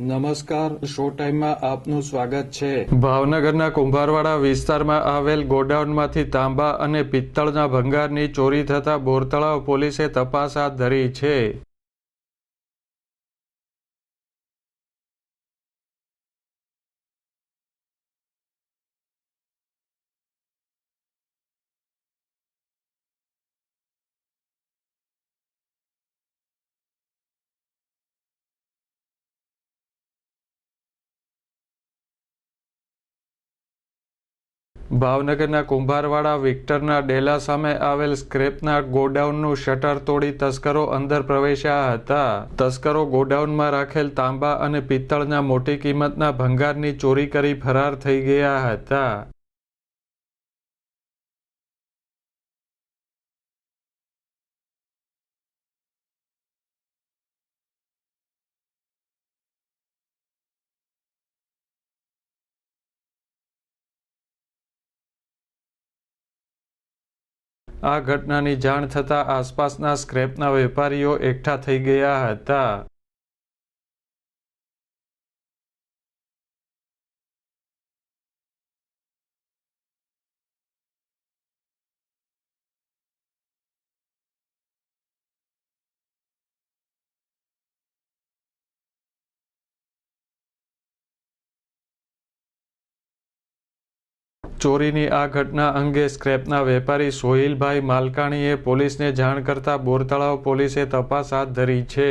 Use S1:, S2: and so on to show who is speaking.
S1: નમસ્કાર, શો ટાઈમમાં આપનું સ્વાગત છે.
S2: ભાવનગરના કુંભારવાડા વિસ્તારમાં આવેલ ગોડાઉનમાંથી તાંબા અને પિત્તળના ભંગારની ચોરી થતા બોરતળાવ પોલીસે તપાસ હાથ ધરી છે. ભાવનગરના કુંભારવાડા વિક્ટરના ડેલા સામે આવેલ સ્ક્રેપના ગોડાઉનનું શટર તોડી તસ્કરો અંદર પ્રવેશ્યા હતા. તસ્કરો ગોડાઉનમાં રાખેલ તાંબા અને પિત્તળના મોટી કિંમતના ભંગારની ચોરી કરી ફરાર થઈ ગયા હતા. આ ઘટનાની જાણ થતાં આસપાસના સ્ક્રેપના વેપારીઓ એકઠા થઈ ગયા હતા. ચોરીની આ ઘટના અંગે સ્ક્રેપના વેપારી સોહિલભાઈ માલકાણીએ પોલીસને જાણ કરતા બોરતળાવ પોલીસે તપાસ હાથ ધરી છે.